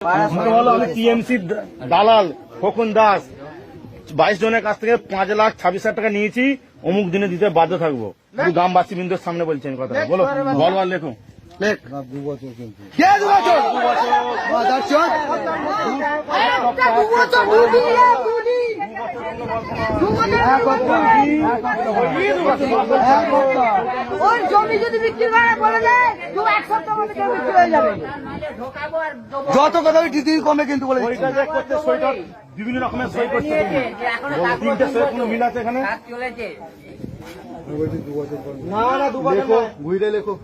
আমাকে বলো আমি টিএমসি দালাল খোকন দাস বাইশ জনের কাছ থেকে পাঁচ লাখ ছাব্বিশ হাজার টাকা নিয়েছি অমুক দিনে দিতে বাধ্য থাকব। গ্রামবাসী বিন্দুর সামনে বলছেন কথা বলো বল বল লেখো। দু বছর। জমি যদি বিক্রি করে বলে দেয় দু এক সপ্তাহ মধ্যে বিক্রি হয়ে যাবে। যত কথা দিদি কমে কিন্তু বলে করতে সইটা বিভিন্ন রকমের সই করতে তুমি। তিনটে সই কোনো মিল আছে এখানে? না না দু লেখো ঘুরে লেখো।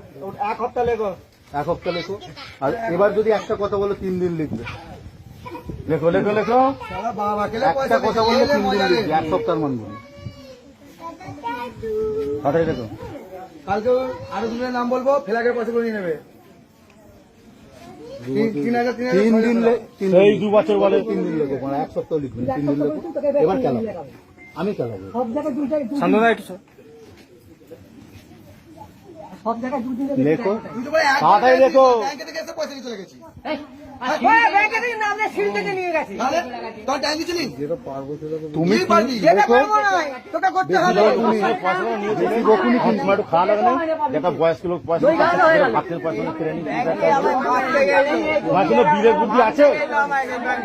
এক সপ্তাহ লেখো। এক সপ্তাহ লেখো। আর এবার যদি একটা কথা বলো তিন দিন লিখবে। লেখো লেখো লেখো। শালা বাবা খেলে একটা কথা বললে তিন দিন লিখবে। এক সপ্তাহের মান বলি লেখো। কালকে আরও দুজনের নাম বলব ফেলাকের পয়সা করে নিয়ে নেবে। তিন- দিন দিন দু বছর বলে তিন দিন লেখো মানে এক সপ্তাহ লিখবে তিন দিন লেখো এবার চালাবো আমি চালাবো। সান্দনা একটু। লেখো। তো বলে এক তাড়াতাড়ি লেখো। ব্যাংকে থেকে এসে পয়সা নিয়ে চলে গেছি। তুমি যেটা বয়স্ক লোক তোমার কোনো বিবেক বুদ্ধি আছে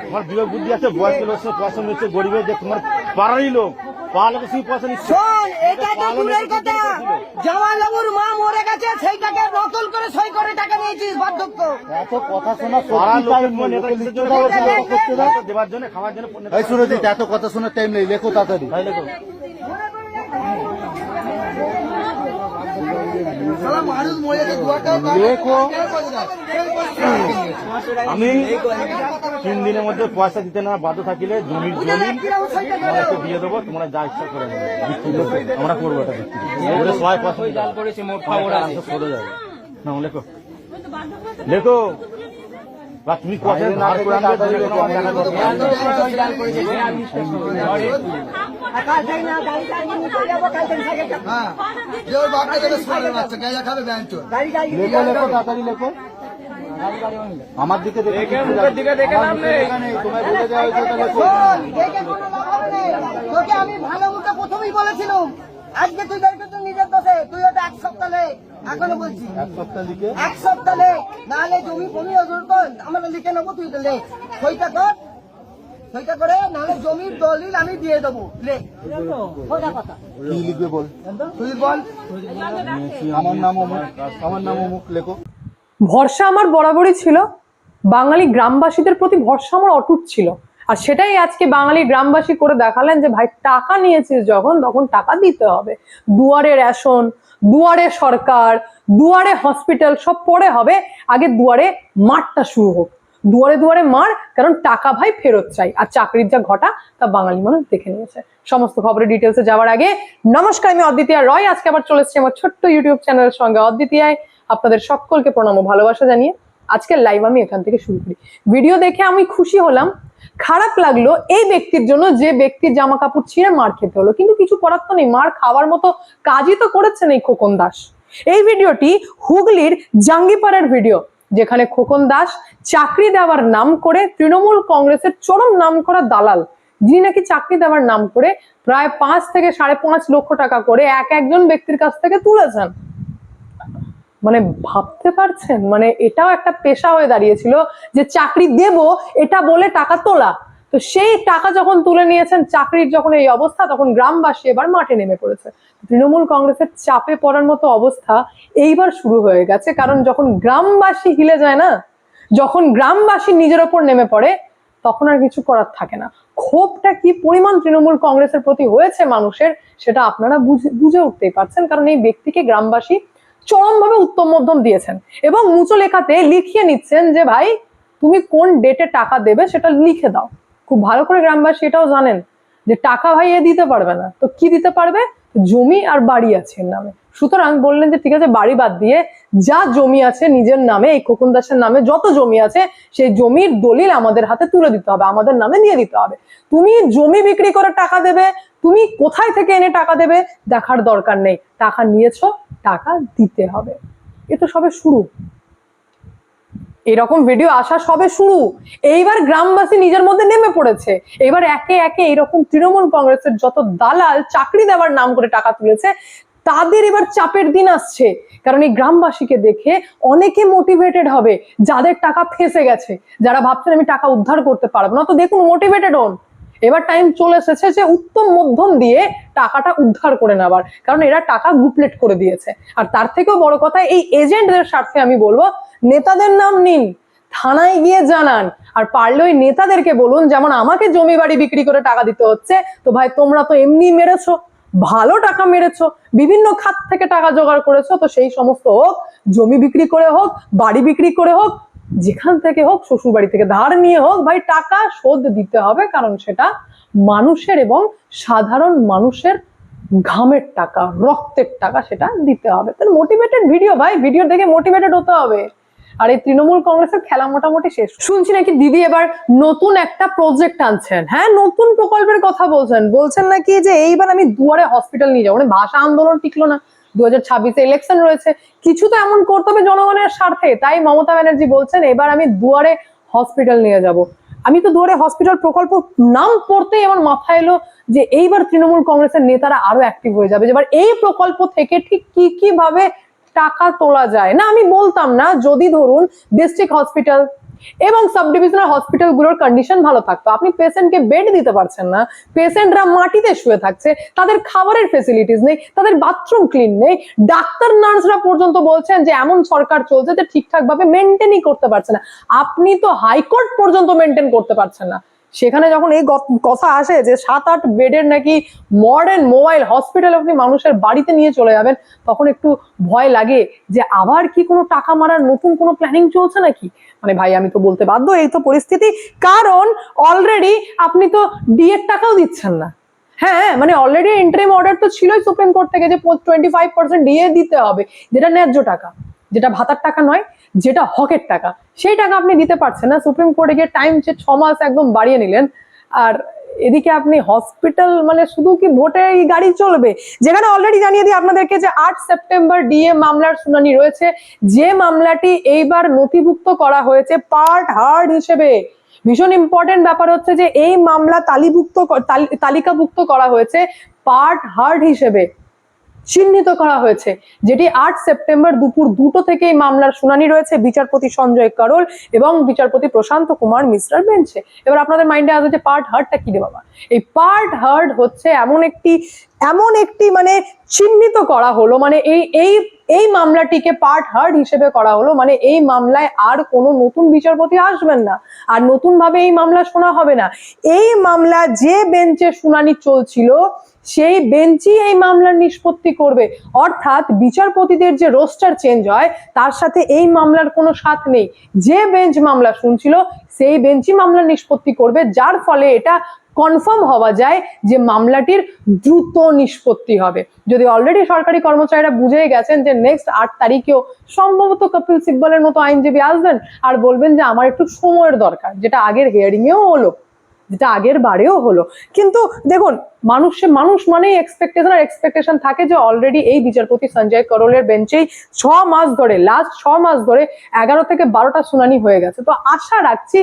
তোমার বিবেক বুদ্ধি আছে বয়স্ক লোক পয়সা নিচ্ছে গরিবের যে তোমার পাড়ারই লোক শোন এটা তো দূরের কথা। মা মরে গেছে সেইটাকে নকল করে সই করে টাকা নিয়েছিস বার্ধক্য। এত কথা শোনা খাওয়ার জন্য এত কথা শোনার টাইম নেই লেখো তাড়াতাড়ি তাই লেখো শালা মানুষ মরে যাচ্ছে দুয়ারটা লেখো। আমি তিন দিনের মধ্যে পয়সা দিতে না বাধ্য থাকলে জমির দলিল তোমাকে দিয়ে দেবো তোমরা যা ইচ্ছা করে নেবে। আমরা করব এটা বিক্রি। সবাই পয়সা করেছে মোট সরে যাবে। না লেখো। লেখো। বা তুমি ধার করে আমার তাড়াতাড়ি লেখো। দিকে দেখে মুখের দিকে দেখে নাম নেই। তোমায় বলে দেওয়া হয়েছে ওটা লেখো শোন, দেখে কোনো লাভ হবে না। তোকে আমি ভালো মুখে প্রথমেই বলেছিলাম। আজকে তুই নিজের দোষে তুই ওটা এক সপ্তাহ এখনও বলছি। এক সপ্তাহ লিখে। এক সপ্তাহ লে। নাহলে জমি আমরা লিখে নেব তুই লে। সইটা কর। সইটা করে নাহলে জমির দলিল আমি দিয়ে দেবো। লে। কথা। কি লিখবে বল? তুই বল। আমার নাম অমুক। আমার নাম অমুক লেখো। ভরসা আমার বরাবরই ছিল। বাঙালি গ্রামবাসীদের প্রতি ভরসা আমার অটুট ছিল। আর সেটাই আজকে বাঙালি গ্রামবাসী করে দেখালেন যে, ভাই, টাকা নিয়েছিস যখন, তখন টাকা দিতে হবে। দুয়ারে রেশন, দুয়ারে সরকার, দুয়ারে হসপিটাল সব পরে হবে। আগে দুয়ারে মারটা শুরু হোক। দুয়ারে দুয়ারে মার, কারণ টাকা ভাই ফেরত চাই। আর চাকরির যা ঘটা, তা বাঙালি মানুষ দেখে নিয়েছে। সমস্ত খবরের ডিটেলসে যাওয়ার আগে, নমস্কার, আমি অদ্বিতীয়া রয়। আজকে আবার চলে এসেছি আমার ছোট্ট ইউটিউব চ্যানেলের সঙ্গে। অদ্বিতীয়ায় আপনাদের সকলকে প্রণাম ও ভালোবাসা জানিয়ে আজকের লাইভ আমি এখান থেকে শুরু করি। ভিডিও দেখে আমি খুশি হলাম। খারাপ লাগল এই ব্যক্তির জন্য যে ব্যক্তির জামা কাপড় ছিঁড়ে মার খেতে হলো। কিন্তু কিছু করার তো নেই, মার খাওয়ার মতো কাজই তো করেছেন এই খোকন দাস। এই ভিডিওটি হুগলির জাঙ্গিপাড়ার ভিডিও, যেখানে খোকন দাস চাকরি দেওয়ার নাম করে তৃণমূল কংগ্রেসের চরম নাম করা দালাল। যিনি নাকি চাকরি দেওয়ার নাম করে প্রায় পাঁচ থেকে সাড়ে পাঁচ লক্ষ টাকা করে এক একজন ব্যক্তির কাছ থেকে তুলেছেন। মানে ভাবতে পারছেন? মানে এটাও একটা পেশা হয়ে দাঁড়িয়েছিল যে চাকরি দেব, এটা বলে টাকা তোলা। তো সেই টাকা যখন তুলে নিয়েছেন, চাকরির যখন এই অবস্থা, তখন গ্রামবাসী এবার মাঠে নেমে পড়েছে। তৃণমূল কংগ্রেসের চাপে পড়ার মতো অবস্থা এইবার শুরু হয়ে গেছে। কারণ যখন গ্রামবাসী হিলে যায় না, যখন গ্রামবাসী নিজের ওপর নেমে পড়ে, তখন আর কিছু করার থাকে না। ক্ষোভটা কি পরিমাণ তৃণমূল কংগ্রেসের প্রতি হয়েছে মানুষের, সেটা আপনারা বুঝে- বুঝে উঠতেই পারছেন। কারণ এই ব্যক্তিকে গ্রামবাসী চরমভাবে উত্তম মধ্যম দিয়েছেন। এবং মুচো লেখাতে লিখিয়ে নিচ্ছেন যে, ভাই, তুমি কোন ডেটে টাকা দেবে সেটা লিখে দাও। খুব ভালো করে গ্রামবাসী এটাও জানেন যে, টাকা ভাই এ দিতে পারবে না। তো কি দিতে পারবে? জমি আর বাড়ি আছে এর নামে। সুতরাং বললেন যে, ঠিক আছে, বাড়ি বাদ দিয়ে যা জমি আছে নিজের নামে, এই খোকন দাসের নামে যত জমি আছে, সেই জমির দলিল আমাদের হাতে তুলে দিতে হবে, আমাদের নামে দিয়ে দিতে হবে। তুমি জমি বিক্রি করে টাকা দেবে, তুমি কোথায় থেকে এনে টাকা দেবে, দেখার দরকার নেই। টাকা নিয়েছো টাকা দিতে হবে। এ তো সবে শুরু। এরকম ভিডিও আসা সবে শুরু। এইবার গ্রামবাসী নিজের মধ্যে নেমে পড়েছে। এবার একে একে এরকম তৃণমূল কংগ্রেসের যত দালাল চাকরি দেওয়ার নাম করে টাকা তুলেছে, তাদের এবার চাপের দিন আসছে। কারণ এই গ্রামবাসীকে দেখে অনেকে মোটিভেটেড হবে। যাদের টাকা ফেসে গেছে, যারা ভাবছেন আমি টাকা উদ্ধার করতে পারব না, তো দেখুন মোটিভেটেড হন। এবার টাইম চলে এসেছে যে উত্তম মধ্যম দিয়ে টাকাটা উদ্ধার করে নেবার। কারণ এরা টাকা গুপলেট করে দিয়েছে। আর তার থেকেও বড় কথা, এই এজেন্টদের স্বার্থে আমি বলব, নেতাদের নাম নিন, থানায় গিয়ে জানান। আর পারলে ওই নেতাদেরকে বলুন, যেমন আমাকে জমি বাড়ি বিক্রি করে টাকা দিতে হচ্ছে, তো ভাই তোমরা তো এমনি মেরেছো, ভালো টাকা মেরেছো, বিভিন্ন খাত থেকে টাকা জোগাড় করেছ, তো সেই সমস্ত হোক, জমি বিক্রি করে হোক, বাড়ি বিক্রি করে হোক যেখান থেকে হোক শ্বশুর বাড়ি থেকে ধার নিয়ে হোক, ভাই, টাকা শোধ দিতে হবে, কারণ সেটা মানুষের এবং সাধারণ মানুষের ঘামের টাকা, রক্তের টাকা সেটা দিতে হবে। তাহলে মোটিভেটেড ভিডিও ভাই ভিডিও দেখে মোটিভেটেড হতে হবে। আর এই তৃণমূল কংগ্রেসের খেলা মোটামুটি শেষ। শুনছি নাকি দিদি এবার নতুন একটা প্রজেক্ট আনছেন। হ্যাঁ নতুন প্রকল্পের কথা বলছেন। বলছেন নাকি যে এইবার আমি দুয়ারে হসপিটাল নিয়ে যাব। মানে ভাষা আন্দোলন টিকলো না। দু হাজার ছাব্বিশে ইলেকশন রয়েছে। কিছু তো এমন করতে হবে জনগণের স্বার্থে। তাই মমতা ব্যানার্জি বলছেন, এবার আমি দুয়ারে হসপিটাল নিয়ে যাব। আমি তো দুয়ারে হসপিটাল প্রকল্প নাম পড়তেই আমার মাথায় এলো যে এইবার তৃণমূল কংগ্রেসের নেতারা আরও অ্যাক্টিভ হয়ে যাবে। এবার এই প্রকল্প থেকে ঠিক কি কীভাবে টাকা তোলা যায়? না, আমি বলতাম না। যদি ধরুন ডিস্ট্রিক্ট হসপিটাল এবং সাব ডিভিশনাল হসপিটালগুলোর কন্ডিশন ভালো থাকতো। আপনি পেশেন্টকে বেড দিতে পারছেন না পেশেন্টরা মাটিতে শুয়ে থাকছে, তাদের খাবারের ফেসিলিটিস নেই, তাদের বাথরুম ক্লিন নেই। ডাক্তার, নার্সরা পর্যন্ত বলছেন যে এমন সরকার চলছে যে ঠিকঠাক ভাবে মেনটেনই করতে পারছে না। আপনি তো হাইকোর্ট পর্যন্ত মেনটেন করতে পারছেন না। সেখানে যখন এই কথা আসে যে সাত আট বেডের নাকি মডার্ন মোবাইল হসপিটাল আপনি মানুষের বাড়িতে নিয়ে চলে যাবেন, তখন একটু ভয় লাগে যে আবার কি কোনো টাকা মারার নতুন কোনো প্ল্যানিং চলছে নাকি? মানে ভাই, আমি তো বলতে বাধ্য, এই তো পরিস্থিতি। কারণ অলরেডি আপনি তো ডিএর টাকাও দিচ্ছেন না। হ্যাঁ মানে অলরেডি এন্ট্রিম অর্ডার তো ছিলই সুপ্রিম কোর্ট থেকে যে টোয়েন্টি ফাইভ পার্সেন্ট ডিএ দিতে হবে, যেটা ন্যায্য টাকা। যেটা ভাতার টাকা নয়, যেটা হকের টাকা। সেই টাকা আপনি দিতে পারছেন না। সুপ্রিম কোর্টে গিয়ে টাইম যে ছ মাস একদম বাড়িয়ে নিলেন, আর এদিকে আপনি হসপিটাল মানে শুধু কি ভোটে এই গাড়ি চলবে? যেখানে অলরেডি জানিয়ে দিই আপনাদেরকে যে আট সেপ্টেম্বর ডিএ মামলার শুনানি রয়েছে। যে মামলাটি এইবার নথিভুক্ত করা হয়েছে পার্ট হার্ড হিসেবে। ভীষণ ইম্পর্টেন্ট ব্যাপার হচ্ছে যে এই মামলা তালিভুক্ত তালিকাভুক্ত করা হয়েছে পার্ট হার্ড হিসেবে। চিহ্নিত করা হয়েছে, যেটি আট সেপ্টেম্বর দুপুর দুটো থেকে এই মামলার শুনানি রয়েছে। বিচারপতি সঞ্জয় করল এবং বিচারপতি প্রশান্ত কুমার মিশ্রার বেঞ্চে। এবার আপনাদের মাইন্ডে আসবে যে পার্ট হার্ডটা কি রে বাবা? এই পার্ট হার্ড হচ্ছে এমন একটি এমন একটি মানে চিহ্নিত করা হলো মানে এই এই এই মামলাটিকে পার্ট হার্ড হিসেবে করা হলো মানে এই মামলায় আর কোনো নতুন বিচারপতি আসবেন না, আর নতুন ভাবে এই মামলা শোনা হবে না। এই মামলা যে বেঞ্চে শুনানি চলছিল সেই বেঞ্চই এই মামলার নিষ্পত্তি করবে। অর্থাৎ বিচারপতিদের যে রোস্টার চেঞ্জ হয়, তার সাথে এই মামলার কোনো সাথ নেই। যে বেঞ্চ মামলা শুনছিল, সেই বেঞ্চই মামলার নিষ্পত্তি করবে, যার ফলে এটা কনফার্ম হওয়া যায় যে মামলাটির দ্রুত নিষ্পত্তি হবে। যদি অলরেডি সরকারি কর্মচারীরা বুঝে গেছেন যে নেক্সট আট তারিখেও সম্ভবত কপিল সিব্বলের মতো আইনজীবী আসবেন আর বলবেন যে আমার একটু সময়ের দরকার, যেটা আগের হিয়ারিং এও হলো। যেটা আগের বারেও হলো। কিন্তু দেখুন, মানুষে মানুষ মানেই এক্সপেকটেশন আর এক্সপেকটেশন থাকে যে অলরেডি এই বিচারপতি সঞ্জয় করলের বেঞ্চেই ছ মাস ধরে লাস্ট ছ মাস ধরে এগারো থেকে বারোটা শুনানি হয়ে গেছে। তো আশা রাখছি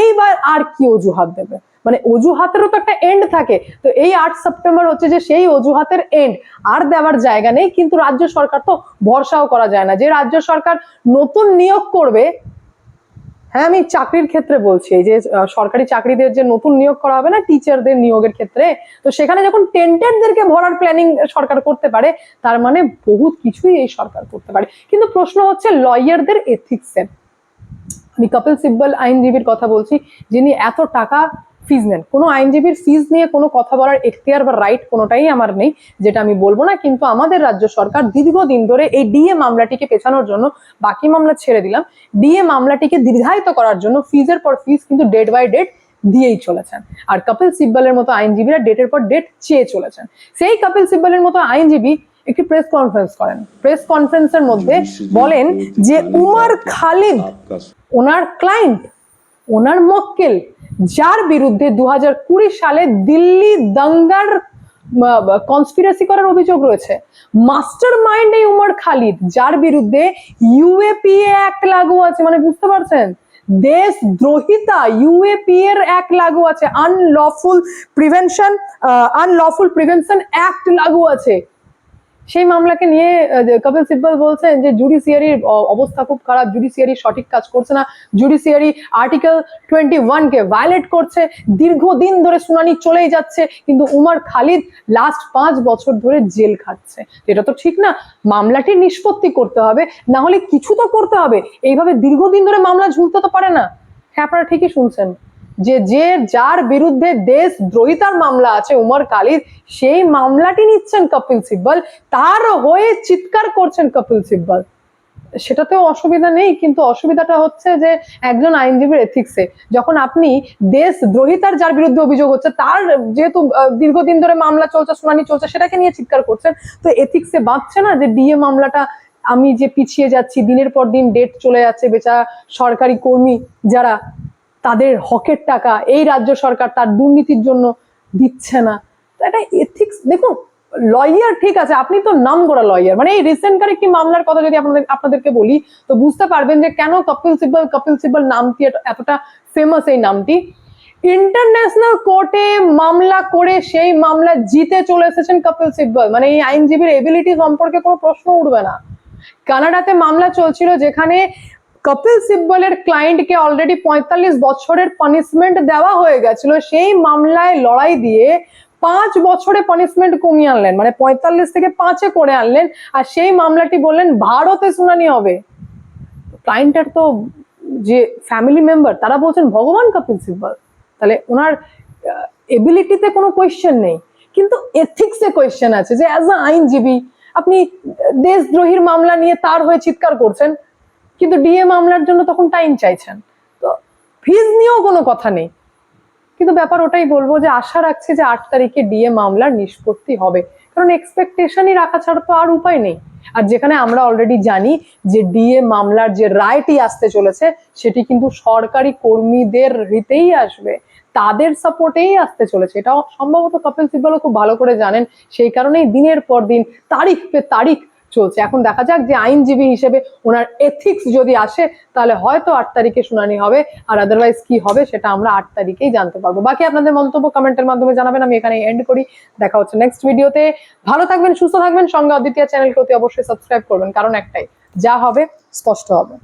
এইবার আর কি অজুহাত দেবে? মানে অজুহাতেরও তো একটা এন্ড থাকে। তো এই আট সেপ্টেম্বর হচ্ছে যে সেই অজুহাতের এন্ড আর দেওয়ার জায়গা নেই, কিন্তু রাজ্য সরকার তো ভরসাও করা যায় না। যে রাজ্য সরকার নতুন নিয়োগ করবে হ্যাঁ আমি চাকরির ক্ষেত্রে বলছি, এই যে সরকারি চাকরিদের যে নতুন নিয়োগ করা হবে না টিচারদের নিয়োগের ক্ষেত্রে, তো সেখানে যখন টেন্টেডদেরকে ভরার প্ল্যানিং সরকার করতে পারে, তার মানে বহুত কিছুই এই সরকার করতে পারে। কিন্তু প্রশ্ন হচ্ছে লয়ারদের এথিক্সের আমি কপিল সিব্বল আইনজীবীর কথা বলছি, যিনি এত টাকা ফিজ নেন। কোনো আইনজীবীর ফিজ নিয়ে কোনো কথা বলার এখতিয়ার বা রাইট কোনোটাই আমার নেই যেটা আমি বলব না। কিন্তু আমাদের রাজ্য সরকার দীর্ঘদিন ধরে এই ডিএ মামলাটিকে পেছানোর জন্য বাকি মামলা ছেড়ে দিলাম। ডিএ মামলাটিকে দীর্ঘায়িত করার জন্য ফিজের পর ফিজ কিন্তু ডেট বাই ডেট দিয়েই চলেছেন। আর কপিল সিব্বলের মতো আইনজীবীরা ডেটের পর ডেট চেয়ে চলেছেন। সেই কপিল সিব্বলের মতো আইনজীবী একটি প্রেস কনফারেন্স করেন। প্রেস কনফারেন্সের মধ্যে বলেন যে উমার খালিদ ওনার ক্লায়েন্ট ওনার মক্কেল যার বিরুদ্ধে দু সালে দিল্লি দাঙ্গার কনস্পিরেসি করার অভিযোগ রয়েছে। মাস্টার মাইন্ড এই উমর খালিদ, যার বিরুদ্ধে ইউএপিএ অ্যাক্ট লাগু আছে মানে বুঝতে পারছেন? দেশদ্রোহিতা ইউএপি এর এক লাগু আছে। Unlawful prevention unlawful prevention act লাগু আছে। সেই মামলাকে নিয়ে কপিল সিব্বল বলছেন যে জুডিশিয়ারির অবস্থা খুব খারাপ জুডিশিয়ারি সঠিক কাজ করছে না। জুডিশিয়ারি আর্টিকেল টোয়েন্টি ওয়ানকে ভায়োলেট করছে। দীর্ঘদিন ধরে শুনানি চলেই যাচ্ছে, কিন্তু উমার খালিদ লাস্ট পাঁচ বছর ধরে জেল খাচ্ছে এটা তো ঠিক না। মামলাটি নিষ্পত্তি করতে হবে, না হলে কিছু তো করতে হবে। এইভাবে দীর্ঘদিন ধরে মামলা ঝুলতে তো পারে না। হ্যাঁ আপনারা ঠিকই শুনছেন। যে যে যার বিরুদ্ধে দেশ দ্রোহিতার মামলা আছে, উমর খালিদ সেই মামলাটি নিচ্ছেন কপিল সিব্বল। তার হয়ে চিৎকার করছেন কপিল সিব্বল। সেটাতেও অসুবিধা নেই, কিন্তু অসুবিধাটা হচ্ছে যে, একজন আইনজীবীর এথিক্সে যখন আপনি দেশ দ্রোহিতার যার বিরুদ্ধে অভিযোগ হচ্ছে, তার যেহেতু দীর্ঘদিন ধরে মামলা চলছে, শুনানি চলছে, সেটাকে নিয়ে চিৎকার করছেন, তো এথিক্সে বাঁচছে না যে ডিএ মামলাটা, আমি যে পিছিয়ে যাচ্ছি, দিনের পর দিন ডেট চলে যাচ্ছে, বেচারা সরকারি কর্মী যারা তাদের হকের টাকা এই রাজ্য সরকার তার দুর্নীতির জন্য দিচ্ছে না। এটা এথিক্স দেখুন লয়ার ঠিক আছে, আপনি তো নাম করা লয়ার মানে এই রিসেন্টকার একটি মামলার কথা যদি আপনাদের, আপনাদেরকে বলি, তো বুঝতে পারবেন যে কেন কপিল সিব্বল কপিল সিব্বল নামটি এত- এতটা ফেমাস এই নামটি। ইন্টারন্যাশনাল কোর্টে মামলা করে সেই মামলা জিতে চলে এসেছেন কপিল সিব্বল। মানে এই আইনজীবীর এবিলিটি সম্পর্কে কোনো প্রশ্ন উঠবে না। কানাডাতে মামলা চলছিল যেখানে কপিল সিব্বলের ক্লায়েন্টকে অলরেডি পঁয়তাল্লিশ বছরের পানিশমেন্ট দেওয়া হয়ে গেছিল, সেই মামলায় লড়াই দিয়ে পাঁচ বছরে পানিশমেন্ট কমিয়ে আনলেন মানে পঁয়তাল্লিশ থেকে পাঁচে করে আনলেন, আর সেই মামলাটি বললেন ভারতে শুনানি হবে। ক্লায়েন্টের তো যে ফ্যামিলি মেম্বার তারা বলছেন ভগবান কপিল সিব্বল। তাহলে ওনার এবিলিটিতে কোনো কোয়েশ্চেন নেই। কিন্তু এথিক্সে কোয়েশ্চেন আছে যে অ্যাজ আ আইনজীবী, আপনি দেশদ্রোহীর মামলা নিয়ে তার হয়ে চিৎকার করছেন কিন্তু ডিএ মামলার জন্য তখন টাইম চাইছেন। তো ফিজ নিয়েও কোনো কথা নেই। কিন্তু ব্যাপার ওটাই বলব যে আশা রাখছি যে আট তারিখে ডিএ মামলার নিষ্পত্তি হবে। কারণ এক্সপেকটেশনই রাখা ছাড়া তো আর উপায় নেই। আর যেখানে আমরা অলরেডি জানি যে ডিএ মামলার যে রায়টি আসতে চলেছে, সেটি কিন্তু সরকারি কর্মীদের হিতেই আসবে। তাদের সাপোর্টেই আসতে চলেছে। এটাও সম্ভবত কপিল সিব্বলও খুব ভালো করে জানেন। সেই কারণেই দিনের পর দিন, তারিখ পে তারিখ চলছে। এখন দেখা যাক যে আইনজীবী হিসেবে ওনার এথিক্স যদি আসে, তাহলে হয়তো আট তারিখে শুনানি হবে, আর আদারওয়াইজ কি হবে সেটা আমরা আট তারিখেই জানতে পারব। বাকি আপনাদের মন্তব্য কমেন্টের মাধ্যমে জানাবেন, আমি এখানে এন্ড করি। দেখা হচ্ছে নেক্সট ভিডিওতে ভালো থাকবেন, সুস্থ থাকবেন, সঙ্গে অদ্বিতীয় চ্যানেলকে অতি অবশ্যই সাবস্ক্রাইব করবেন, কারণ একটাই, যা হবে, স্পষ্ট হবে।